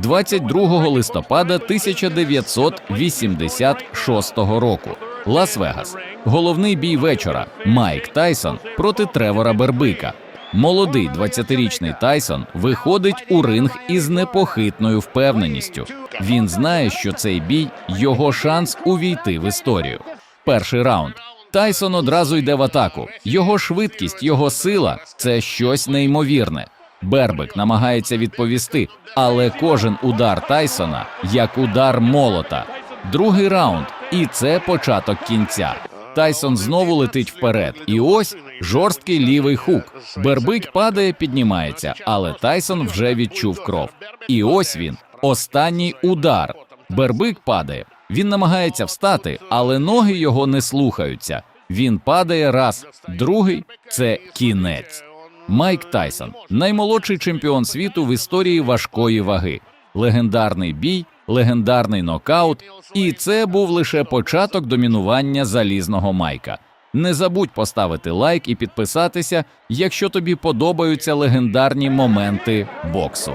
22 листопада 1986 року. Лас-Вегас. Головний бій вечора. Майк Тайсон проти Тревора Бербика. Молодий 20-річний Тайсон виходить у ринг із непохитною впевненістю. Він знає, що цей бій його шанс увійти в історію. Перший раунд. Тайсон одразу йде в атаку. Його швидкість, його сила це щось неймовірне. Бербек намагається відповісти, але кожен удар Тайсона як удар молота. Другий раунд, і це початок кінця. Тайсон знову летить вперед, і ось жорсткий лівий хук. Бербик падає, піднімається, але Тайсон вже відчув кров. І ось він, останній удар. Бербик падає. Він намагається встати, але ноги його не слухаються. Він падає раз, другий це кінець. Майк Тайсон наймолодший чемпіон світу в історії важкої ваги, легендарний бій, легендарний нокаут, і це був лише початок домінування залізного майка. Не забудь поставити лайк і підписатися, якщо тобі подобаються легендарні моменти боксу.